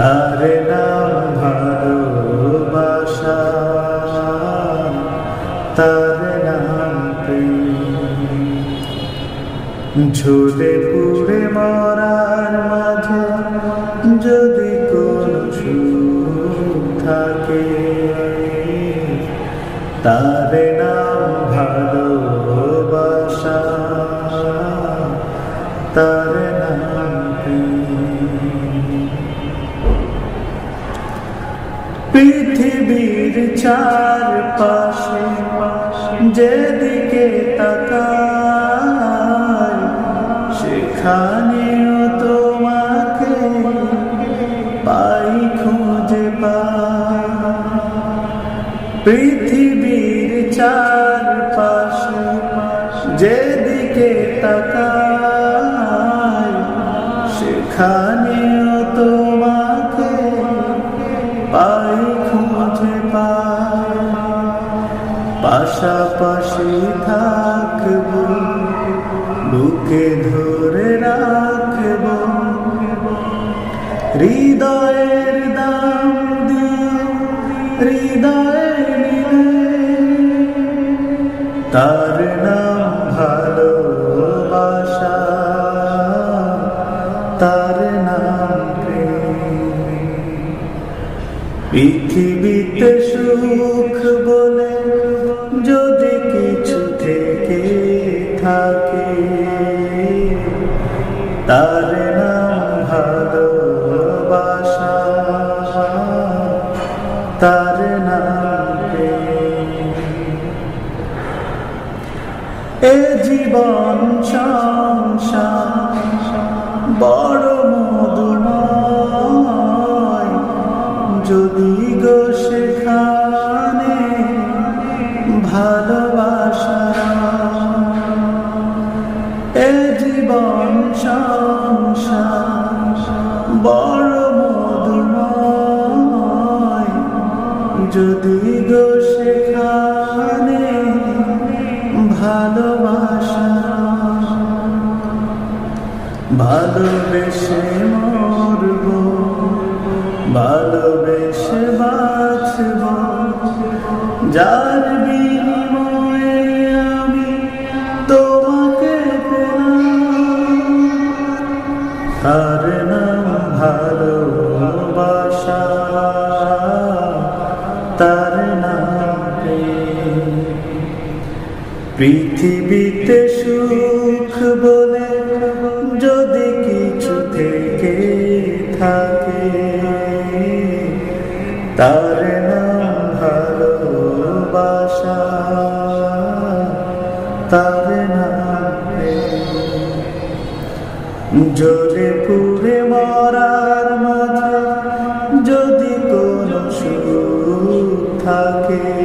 তার নাম ঝুলে পুড়ে মরার মাঝে যদি কোনো থাকে তার পৃথিবীর চার পাশে যেদিকে তাকায় সেখানেও তোমাকে পাই খুঁজে পাই। পৃথিবীর চার পাশে যেদিকে তাকায় সেখানেও তোমাকে পাশাপাশি থাকব, বুকে ধরে রাখব। হৃদয়ের দাম দিয়ে হৃদয়ে তার নাম ভালোবাসা, তার নাম পৃথিবীতে সুখ বলে যদি থাকে। তার নাম ভালোবাসা। তার নাম। এ জীবন সংসার বড় মধুময় যদি গো সেখানে জীবন সংসার। বড় মধুময় যদি গো সেখানে ভালোবাসা। ভালোবেসে মরব ভালোবেসে বাঁচব। যার বিনিময়ে পৃথিবীতে সুখ বলে যদি কিছু থেকে থাকে, তার নাম ভালোবাসা, তার নাম। জ্বলে পুড়ে মরার মাঝে যদি কোনো সুখ থাকে